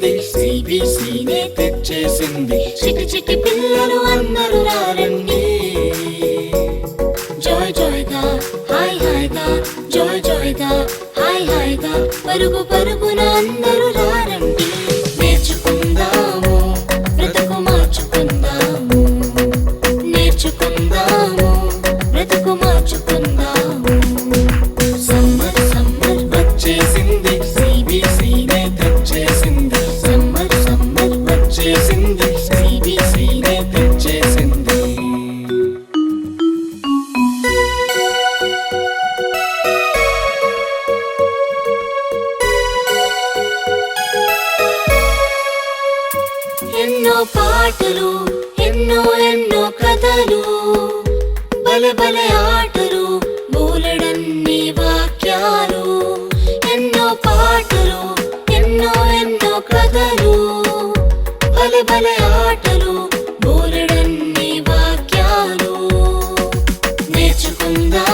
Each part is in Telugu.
తెచ్చేసింది. సిబిసినే తెచ్చేసింది. చిటి చిటి పిల్లలు అందరు రారండి. జాయ్ జాయ్ జాయ్గా హాయ్ హాయ్ హాయ్గా జాయ్ జాయ్ జాయ్గా హాయ్ హాయ్ హాయ్గా పరుగు పరుగున అందరూ ఎన్నో పాటలు ఎన్నో ఎన్నో కథలు. బలె బలె ఆటలు బోలెడన్ని వాక్యాలు. ఎన్నో పాటలు ఎన్నో ఎన్నో కథలు. బలె బలె ఆటలు బోలెడన్ని వాక్యాలు. నేర్చుకుందా.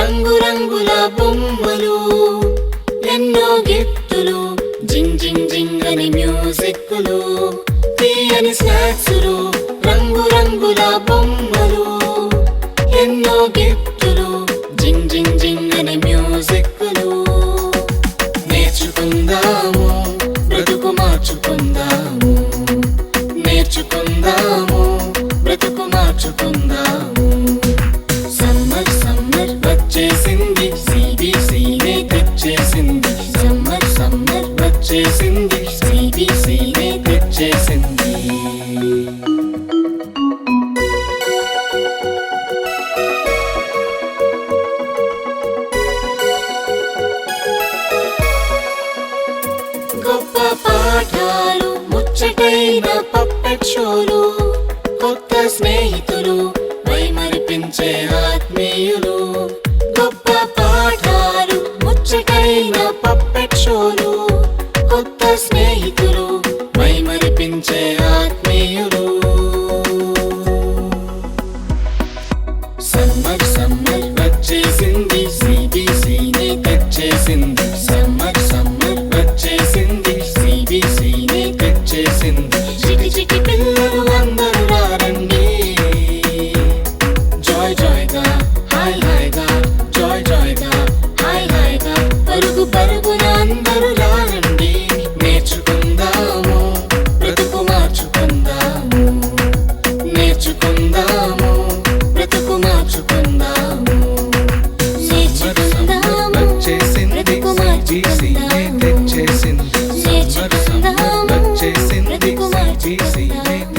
రంగురంగుల బొమ్మలు ఎన్నో గిఫ్టులు జింగ్ జింగ్ జింగ్ అని మ్యూజిక్లు తీయని స్నాక్సులు రంగురంగుల బొమ్మలు ఎన్నో గిఫ్టులు జింగ్ జింగ్ జింగ్ అని మ్యూజిక్లు నేర్చుకుందాము బ్రతుకు మార్చుకుందాము. నేర్చుకుందాము బ్రతుకు మార్చుకుందాము. పప్పెట్ షోలు కొత్త స్నేహితులు మైమరిపించే ఆత్మీయులు. గొప్ప పాఠాలు ముచ్చటైన పప్పెట్ షోలు be.